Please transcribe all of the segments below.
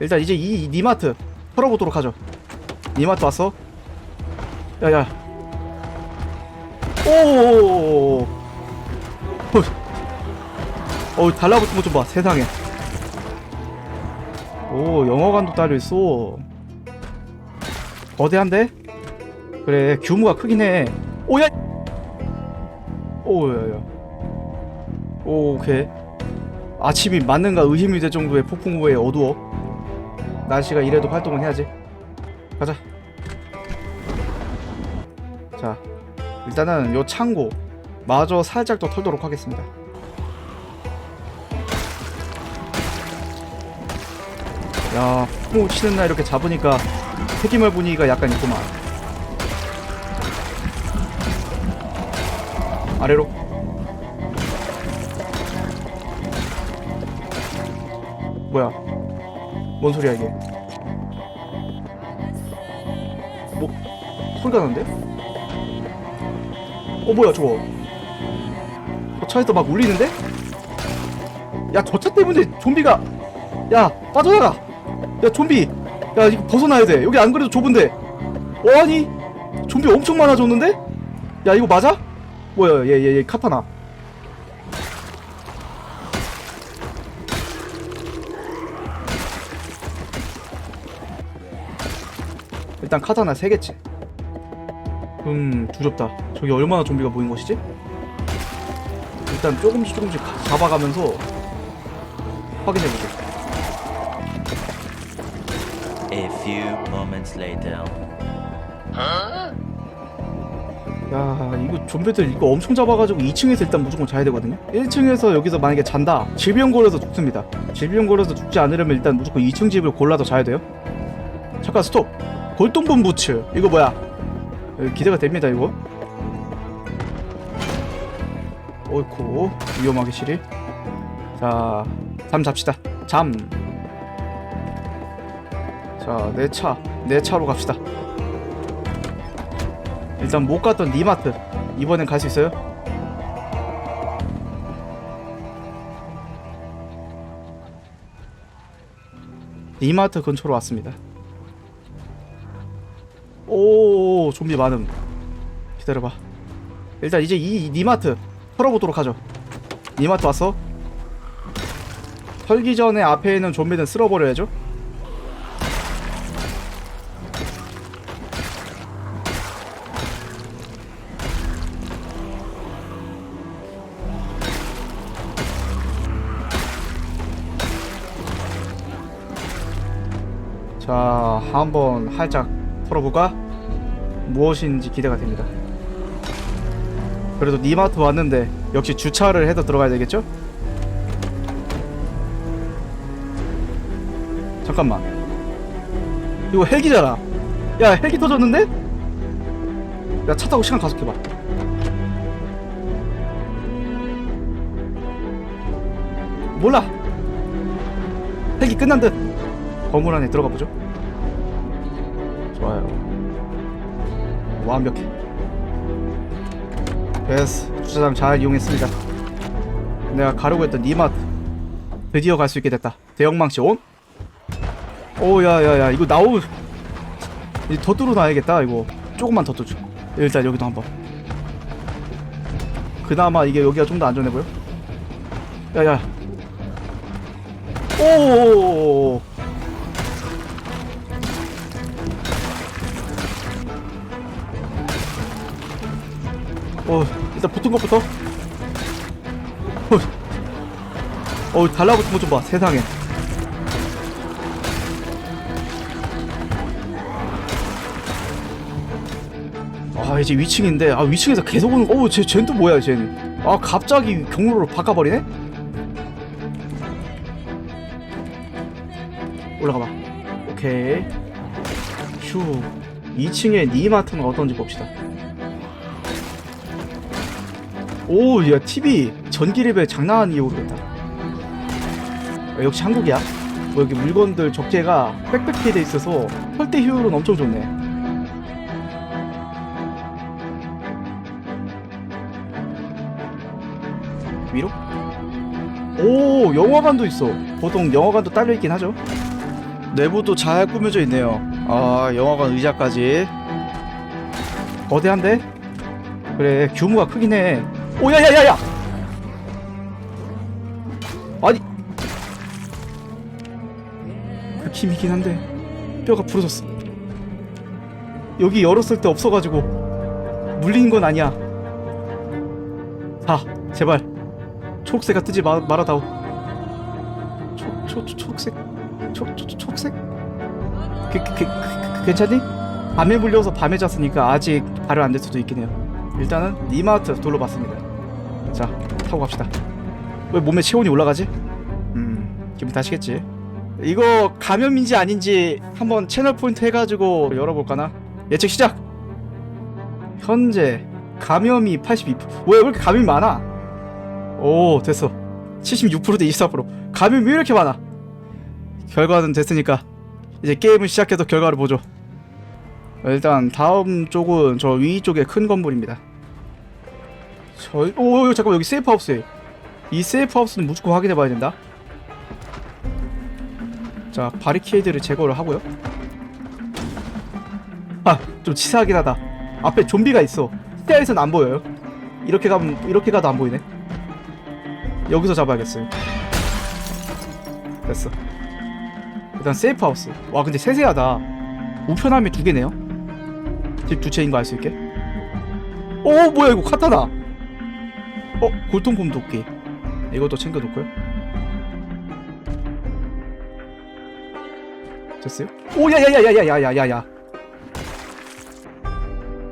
일단 이제 이 니마트 털어보도록 하죠. 니마트 왔어? 야야. 오. 어 달라붙은 거좀 봐. 세상에. 오 영어관도 딸려 있어. 거대한데? 그래 규모가 크긴 해. 오야. 오야야. 오, 오케이. 아침이 맞는가 의심이 될 정도의 폭풍우에 어두워. 날씨가 이래도 활동은 해야지. 가자. 자, 일단은 요 창고 마저 살짝 더 털도록 하겠습니다. 야, 폭풍우 치는 날 이렇게 잡으니까 폐기물 분위기가 약간 있구만. 아래로. 뭐야? 뭔 소리야 이게? 뭐 소리가 나는데? 어 뭐야 저거? 저 차에서 막 울리는데? 야 저 차 때문에 좀비가 야 빠져나가! 야 좀비! 야 이거 벗어나야 돼 여기 안 그래도 좁은데 어 아니 좀비 엄청 많아졌는데? 야 이거 맞아? 뭐야 얘얘얘 카타나 일단 카타나 3개치. 음 두렵다. 저기 얼마나 좀비가 모인 것이지? 일단 조금씩 조금씩 가- 잡아가면서 확인해보자 A few moments later. 야 이거 좀비들 이거 엄청 잡아가지고 2층에서 일단 무조건 자야 되거든요. 1층에서 여기서 만약에 잔다. 질병 걸려서 죽습니다. 질병 걸려서 죽지 않으려면 일단 무조건 2층 집을 골라서 자야 돼요. 잠깐 스톱 골동품 부츠. 이거 뭐야? 기대가 됩니다 이거. 어이쿠 위험하게 시리 자잠 잡시다. 잠. 자, 내 차, 내 차로 갑시다. 일단 못 갔던 니마트. 이번엔 갈 수 있어요? 니마트 근처로 왔습니다. 오, 좀비 많음. 기다려봐. 일단 이제 이 니마트 털어보도록 하죠. 니마트 왔어? 털기 전에 앞에 있는 좀비는 쓸어버려야죠. 자, 한번 살짝 털어볼까? 무엇인지 기대가 됩니다. 그래도 니마트 왔는데 역시 주차를 해서 들어가야 되겠죠? 잠깐만. 이거 헬기잖아. 야, 헬기 터졌는데? 야, 차 타고 시간 가속해봐. 몰라. 헬기 끝난 듯. 건물 안에 들어가 보죠. 완벽해. 됐어. 주차장 잘 이용했습니다. 내가 가려고 했던 니마트 드디어 갈 수 있게 됐다. 대형망치 온? 오야야야 이거 나오 이제 더 뚫어놔야겠다 이거 조금만 더 뚫죠. 일단 여기도 한번. 그나마 이게 여기가 좀 더 안전해 보여. 야야. 오. 어 일단 붙은 것부터. 어, 어 달라붙은 것 좀 봐 세상에. 아 이제 위층인데 아 위층에서 계속 오는 어쟤 쟤는 또 뭐야 쟤는. 아 갑자기 경로로 바꿔버리네? 올라가봐. 오케이. 휴 2층에 니마트는 어떤지 봅시다 오, 야, TV 전기 레벨 장난 아니게 오르겠다. 아, 역시 한국이야. 뭐 여기 물건들 적재가 빽빽하게 돼 있어서 혈대 효율은 엄청 좋네. 위로? 오, 영화관도 있어. 보통 영화관도 딸려 있긴 하죠. 내부도 잘 꾸며져 있네요 아 영화관 의자까지 거대한데? 그래 규모가 크긴 해 오야야야야. 아니. 그 힘이긴 한데 뼈가 부러졌어. 여기 열었을 때 없어가지고 물린 건 아니야. 자 제발. 초록새가 뜨지 마, 말아다오. 초, 초, 초, 초록색? 초, 초, 초, 초록색? 그, 그, 그, 그, 그, 괜찮니? 밤에 물려서 밤에 잤으니까 아직 발효 안될 수도 있긴 해요. 일단은 니마트 둘러봤습니다 자 타고 갑시다. 왜 몸에 체온이 올라가지? 음 기분 탓이겠지. 이거 감염인지 아닌지 한번 채널 포인트 해가지고 열어볼까나? 예측 시작! 현재 감염이 82%왜 왜 이렇게 감염이 많아? 오 됐어. 76%대 24% 감염이 왜 이렇게 많아? 결과는 됐으니까 이제 게임을 시작해서 결과를 보죠. 일단 다음 쪽은 저 위쪽에 큰 건물입니다 저희 오 오, 잠깐만 여기 세이프 하우스에. 이 세이프 하우스는 무조건 확인해 봐야 된다. 자 바리케이드를 제거를 하고요. 아 좀 치사하긴 하다. 앞에 좀비가 있어. 시야에선 안 보여요. 이렇게 가면 이렇게 가도 안 보이네. 여기서 잡아야겠어요. 됐어. 일단 세이프 하우스 와 근데 세세하다. 우편함이 두 개네요. 집 두 채인 거 알 수 있게. 오 뭐야 이거 카타나 어 골동품 도끼 이것도 챙겨놓고요 됐어요? 오 야야야야야야야야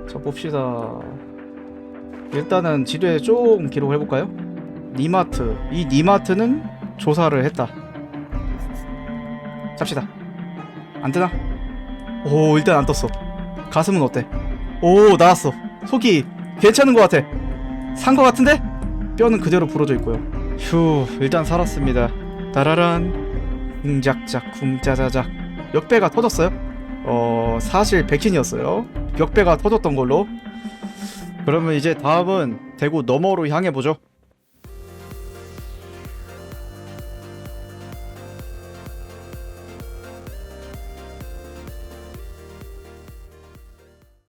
자 봅시다 일단은 지도에 좀 기록을 해볼까요? 니마트 이 니마트는 조사를 했다 잡시다 안 되나? 오 일단 안 떴어 가슴은 어때? 오 나왔어 속이 괜찮은 것 같아 산 것 같은데? 뼈는 그대로 부러져 있고요. 휴 일단 살았습니다. 따라란 쿵작작 쿵짜자작. 역배가 터졌어요? 어 사실 백신이었어요. 역배가 터졌던 걸로. 그러면 이제 다음은 대구 너머로 향해 보죠